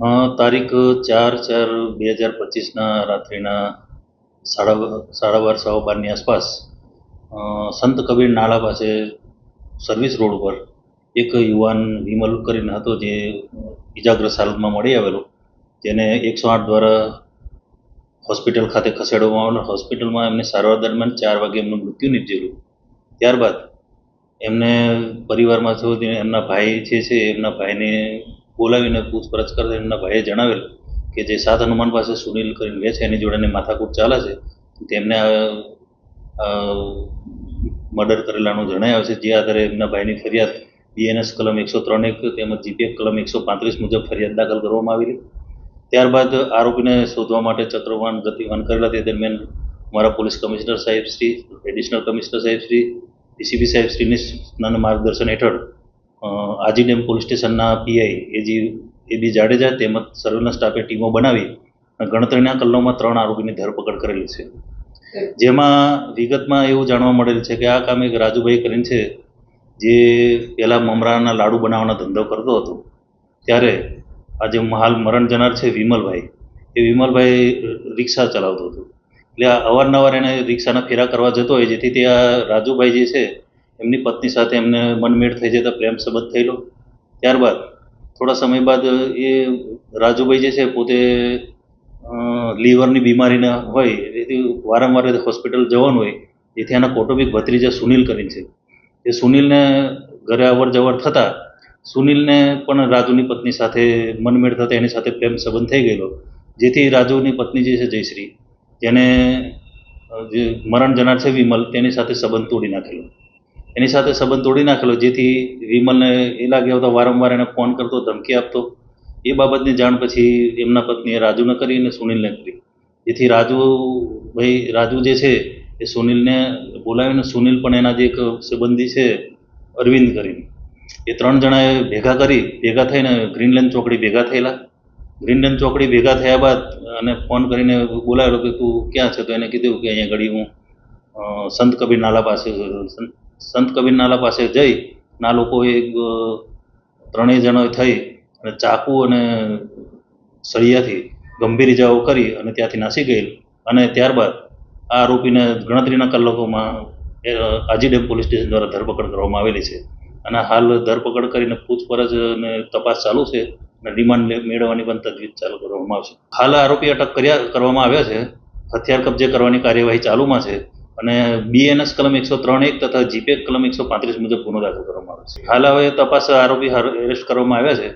તારીખ ચાર ચાર બે હજાર પચીસના રાત્રિના સાડા સાડા બાર સવા બારની આસપાસ સંત કબીર નાળા પાસે સર્વિસ રોડ ઉપર એક યુવાન વિમલ કરીને હતો જે ઇજાગ્રસ્ત હાલતમાં મળી આવેલો. જેને એકસો આઠ દ્વારા હોસ્પિટલ ખાતે ખસેડવામાં આવેલો. હોસ્પિટલમાં એમને સારવાર દરમિયાન ચાર વાગે એમનું મૃત્યુ નીપજેલું ત્યારબાદ એમને પરિવારમાં થયું એમના ભાઈ જે છે, એમના ભાઈને બોલાવીને પૂછપરછ કરતા એમના ભાઈએ જણાવેલ કે જે સાત હનુમાન પાસે સુનિલ કરીને લે છે, એની જોડે માથાકૂટ ચાલે છે. તેમને મર્ડર કરેલાનું જણાય છે જે આધારે એમના ભાઈની ફરિયાદ બીએનએસ કલમ એકસો ત્રણ એક તેમજ જીપીએફ કલમ એકસો પાંત્રીસ મુજબ ફરિયાદ દાખલ કરવામાં આવેલી. ત્યારબાદ આરોપીને શોધવા માટે ચક્રવાન ગતિવાન કરેલા તે દરમિયાન અમારા પોલીસ કમિશનર સાહેબ શ્રી, એડિશનલ કમિશનર સાહેબ શ્રી, ડીસીપી સાહેબ શ્રીની માર્ગદર્શન હેઠળ આજી ડેમ પોલીસ સ્ટેશનના PI AG A B Jadeja તેમજ સર્વેલન્સ સ્ટાફે ટીમો બનાવી ગણતરીના કલાકોમાં ત્રણ આરોપીની ધરપકડ કરેલી છે. જેમાં વિગતમાં એવું જાણવા મળેલ છે કે આ કામ એક રાજુભાઈ કરીને છે, જે પહેલાં મમરાના લાડુ બનાવવાનો ધંધો કરતો હતો. ત્યારે આજે હાલ મરણ જનાર છે વિમલભાઈ. એ વિમલભાઈ રિક્ષા ચલાવતો હતો. એટલે અવારનવાર એને રિક્ષાના ફેરા કરવા જતો હોય, જેથી તે આ રાજુભાઈ જે છે એમની પત્ની સાથે એમને મનમેળ થઈ જતા પ્રેમ સંબંધ થયેલો. ત્યારબાદ થોડા સમય બાદ એ રાજુભાઈ જે છે પોતે લીવરની બીમારીના હોય, એથી વારંવાર હોસ્પિટલ જવાનું હોય, જેથી એના કૌટુંબિક ભત્રીજા સુનિલ કરીને છે. એ સુનિલને ઘરે અવર જવર થતાં સુનિલને પણ રાજુની પત્ની સાથે મનમેળ થતાં એની સાથે પ્રેમ સંબંધ થઈ ગયેલો. જેથી રાજુની પત્ની જે છે જયશ્રી, જેને જે મરણ જનાર છે વિમલ, તેની સાથે સંબંધ તોડી નાખેલો. એની સાથે સંબંધ તોડી નાખેલો, જેથી વિમલને એ લાગે આવતા વારંવાર એને ફોન કરતો, ધમકી આપતો. એ બાબતની જાણ પછી એમના પત્નીએ રાજુને કરી અને સુનિલને કરી. જેથી રાજુ ભાઈ, રાજુ જે છે એ સુનિલને બોલાવીને સુનિલ પણ એના જે એક સંબંધી છે, અરવિંદ કરીને. એ ત્રણ જણાએ ભેગા કરી, ભેગા થઈને ગ્રીનલેન્ડ ચોકડી ભેગા થયેલા. ગ્રીનલેન્ડ ચોકડી ભેગા થયા બાદ અને ફોન કરીને બોલાવેલો કે તું ક્યાં છે? તો એને કીધું કે અહીંયા ઘડી હું સંત કબીર નાલા પાસે સંત- સંત કબીર નાલા પાસે જઈ ના લોકોએ એક ત્રણેય જણોએ થઈ અને ચાકુ અને સળિયાથી ગંભીર ઇજાઓ કરી અને ત્યાંથી નાસી ગયેલ. અને ત્યારબાદ આ આરોપીને ગણતરીના કલાકોમાં એ, અ, ડેમ પોલીસ સ્ટેશન દ્વારા ધરપકડ કરવામાં આવેલી છે. અને હાલ ધરપકડ કરીને પૂછપરછ અને તપાસ ચાલુ છે અને રિમાન્ડ મેળવવાની પણ તજવીજ ચાલુ કરવામાં આવશે. હાલ આરોપી અટક કર્યા કરવામાં આવ્યા છે. હથિયાર કબજે કરવાની કાર્યવાહી ચાલુમાં છે. અને બીએનએસ કલમ એકસો ત્રણ એક તથા જીપે કલમ એકસો પાંત્રીસ મુજબ ગુનો દાખલ કરવામાં આવે છે. હાલ હવે તપાસ આરોપી એરેસ્ટ કરવામાં આવ્યા છે,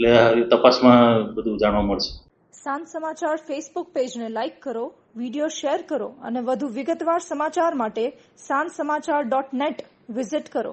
એટલે તપાસમાં બધું જાણવા મળશે. સાંજ સમાચાર ફેસબુક પેજને લાઇક કરો વીડિયો શેર કરો અને વધુ વિગતવાર સમાચાર માટે સાંજ સમાચાર ડોટ નેટ વિઝિટ કરો.